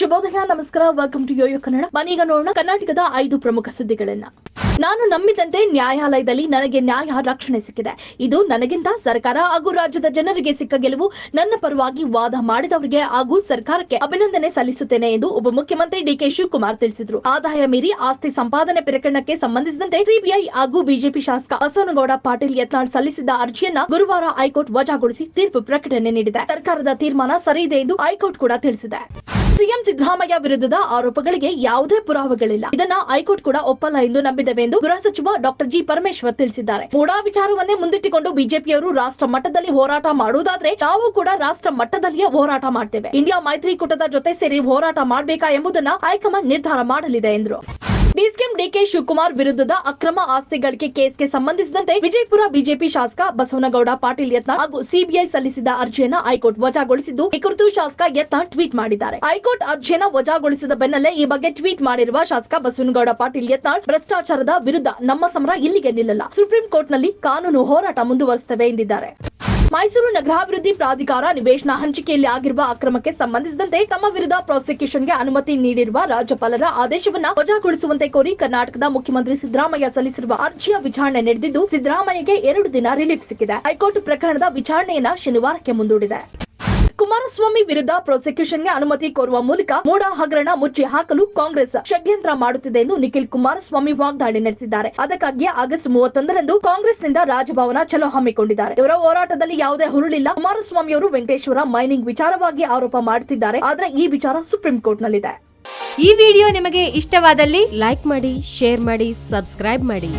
ಶುಭೋದಯ ನಮಸ್ಕಾರ. Welcome to Yoyo Kannada ಮನೀಗ ನೋಡೋಣ ಕರ್ನಾಟಕದ ಐದು ಪ್ರಮುಖ ಸುದ್ದಿಗಳನ್ನ. ನಾನು ನಂಬಿದಂತೆ ನ್ಯಾಯಾಲಯದಲ್ಲಿ ನನಗೆ ನ್ಯಾಯ ರಕ್ಷಣೆ ಸಿಕ್ಕಿದೆ. ಇದು ನನಗಿಂತ ಸರ್ಕಾರ ಹಾಗೂ ರಾಜ್ಯದ ಜನರಿಗೆ ಸಿಕ್ಕ ಗೆಲುವು. ನನ್ನ ಪರವಾಗಿ ವಾದ ಮಾಡಿದವರಿಗೆ ಹಾಗೂ ಸರ್ಕಾರಕ್ಕೆ ಅಭಿನಂದನೆ ಸಲ್ಲಿಸುತ್ತೇನೆ ಎಂದು ಉಪಮುಖ್ಯಮಂತ್ರಿ ಡಿಕೆ ಶಿವಕುಮಾರ್ ತಿಳಿಸಿದರು. ಆದಾಯ ಮೀರಿ ಆಸ್ತಿ ಸಂಪಾದನೆ ಪ್ರಕರಣಕ್ಕೆ ಸಂಬಂಧಿಸಿದಂತೆ ಸಿಬಿಐ ಹಾಗೂ ಬಿಜೆಪಿ ಶಾಸಕ ಬಸವನಗೌಡ ಪಾಟೀಲ್ ಯತ್ನಾಳ್ ಸಲ್ಲಿಸಿದ್ದ ಅರ್ಜಿಯನ್ನ ಗುರುವಾರ ಹೈಕೋರ್ಟ್ ವಜಾಗೊಳಿಸಿ ತೀರ್ಪು ಪ್ರಕಟಣೆ ನೀಡಿದೆ. ಸರ್ಕಾರದ ತೀರ್ಮಾನ ಸರಿಯಿದೆ ಎಂದು ಹೈಕೋರ್ಟ್ ಕೂಡ ತಿಳಿಸಿದೆ. ಸಿಎಂ ಸಿದ್ದರಾಮಯ್ಯ ವಿರುದ್ಧದ ಆರೋಪಗಳಿಗೆ ಯಾವುದೇ ಪುರಾವೆಗಳಿಲ್ಲ. ಇದನ್ನ ಹೈಕೋರ್ಟ್ ಕೂಡ ಒಪ್ಪಲ್ಲ ಎಂದು ನಂಬಿದ್ದೇವೆ ಎಂದು ಗೃಹ ಸಚಿವ ಡಾಕ್ಟರ್ ಜಿ ಪರಮೇಶ್ವರ್ ತಿಳಿಸಿದ್ದಾರೆ. ಮೂಡಾ ವಿಚಾರವನ್ನೇ ಮುಂದಿಟ್ಟುಕೊಂಡು ಬಿಜೆಪಿಯವರು ರಾಷ್ಟ್ರ ಮಟ್ಟದಲ್ಲಿ ಹೋರಾಟ ಮಾಡುವುದಾದ್ರೆ ನಾವು ಕೂಡ ರಾಷ್ಟ್ರ ಮಟ್ಟದಲ್ಲಿಯೇ ಹೋರಾಟ ಮಾಡ್ತೇವೆ. ಇಂಡಿಯಾ ಮೈತ್ರಿಕೂಟದ ಜೊತೆ ಸೇರಿ ಹೋರಾಟ ಮಾಡಬೇಕಾ ಎಂಬುದನ್ನ ಹೈಕಮಾಂಡ್ ನಿರ್ಧಾರ ಮಾಡಲಿದೆ ಎಂದರು. ಡಿಸಿಎಂ ಡಿಕೆ ಶಿವಕುಮಾರ್ ವಿರುದ್ಧದ ಅಕ್ರಮ ಆಸ್ತಿ ಗಳಿಕೆ ಕೇಸ್ಗೆ ಸಂಬಂಧಿಸಿದಂತೆ ವಿಜಯಪುರ ಬಿಜೆಪಿ ಶಾಸಕ ಬಸವನಗೌಡ ಪಾಟೀಲ್ ಯತ್ನ ಹಾಗೂ ಸಿಬಿಐ ಸಲ್ಲಿಸಿದ ಅರ್ಜಿಯನ್ನು ಹೈಕೋರ್ಟ್ ವಜಾಗೊಳಿಸಿದ್ದು, ಈ ಕುರಿತು ಶಾಸಕ ಯತ್ನ ಟ್ವೀಟ್ ಮಾಡಿದ್ದಾರೆ. ಹೈಕೋರ್ಟ್ ಅರ್ಜಿಯನ್ನು ವಜಾಗೊಳಿಸಿದ ಬೆನ್ನಲ್ಲೇ ಈ ಬಗ್ಗೆ ಟ್ವೀಟ್ ಮಾಡಿರುವ ಶಾಸಕ ಬಸವನಗೌಡ ಪಾಟೀಲ್ ಯತ್ನ ಭ್ರಷ್ಟಾಚಾರದ ವಿರುದ್ಧ ನಮ್ಮ ಸಮರ ಇಲ್ಲಿಗೆ ನಿಲ್ಲಲ್ಲ. ಸುಪ್ರೀಂ ಕೋರ್ಟ್ನಲ್ಲಿ ಕಾನೂನು ಹೋರಾಟ ಮುಂದುವರಿಸುತ್ತೇವೆ ಎಂದಿದ್ದಾರೆ. ಮೈಸೂರು ನಗರಾಭಿವೃದ್ಧಿ ಪ್ರಾಧಿಕಾರ ನಿವೇಶನ ಹಂಚಿಕೆಯಲ್ಲಿ ಆಗಿರುವ ಅಕ್ರಮಕ್ಕೆ ಸಂಬಂಧಿಸಿದಂತೆ ತಮ್ಮ ವಿರುದ್ಧ ಪ್ರಾಸಿಕ್ಯೂಷನ್ಗೆ ಅನುಮತಿ ನೀಡಿರುವ ರಾಜ್ಯಪಾಲರ ಆದೇಶವನ್ನು ವಜಾಗೊಳಿಸುವಂತೆ ಕೋರಿ ಕರ್ನಾಟಕದ ಮುಖ್ಯಮಂತ್ರಿ ಸಿದ್ದರಾಮಯ್ಯ ಸಲ್ಲಿಸಿರುವ ಅರ್ಜಿಯ ವಿಚಾರಣೆ ನಡೆದಿದ್ದು, ಸಿದ್ದರಾಮಯ್ಯಗೆ ಎರಡು ದಿನ ರಿಲೀಫ್ ಸಿಕ್ಕಿದೆ. ಹೈಕೋರ್ಟ್ ಪ್ರಕರಣದ ವಿಚಾರಣೆಯನ್ನ ಶನಿವಾರಕ್ಕೆ ಮುಂದೂಡಿದೆ. ಕುಮಾರಸ್ವಾಮಿ ವಿರುದ್ಧ ಪ್ರಾಸಿಕ್ಯೂಷನ್ಗೆ ಅನುಮತಿ ಕೋರುವ ಮೂಲಕ ಮೂಡ ಹಗರಣ ಮುಚ್ಚಿ ಹಾಕಲು ಕಾಂಗ್ರೆಸ್ ಷಡ್ಯಂತ್ರ ಮಾಡುತ್ತಿದೆ ಎಂದು ನಿಖಿಲ್ ಕುಮಾರಸ್ವಾಮಿ ವಾಗ್ದಾಳಿ ನಡೆಸಿದ್ದಾರೆ. ಅದಕ್ಕಾಗಿ ಆಗಸ್ಟ್ ಮೂವತ್ತೊಂದರಂದು ಕಾಂಗ್ರೆಸ್ನಿಂದ ರಾಜಭವನ ಚಲೋ ಹಮ್ಮಿಕೊಂಡಿದ್ದಾರೆ. ಇವರ ಹೋರಾಟದಲ್ಲಿ ಯಾವುದೇ ಹುರುಳಿಲ್ಲ. ಕುಮಾರಸ್ವಾಮಿ ಅವರು ವೆಂಕಟೇಶ್ವರ ಮೈನಿಂಗ್ ವಿಚಾರವಾಗಿ ಆರೋಪ ಮಾಡುತ್ತಿದ್ದಾರೆ. ಆದ್ರೆ ಈ ವಿಚಾರ ಸುಪ್ರೀಂ ಕೋರ್ಟ್ ನಲ್ಲಿದೆ ಈ ವಿಡಿಯೋ ನಿಮಗೆ ಇಷ್ಟವಾದಲ್ಲಿ ಲೈಕ್ ಮಾಡಿ, ಶೇರ್ ಮಾಡಿ, ಸಬ್ಸ್ಕ್ರೈಬ್ ಮಾಡಿ.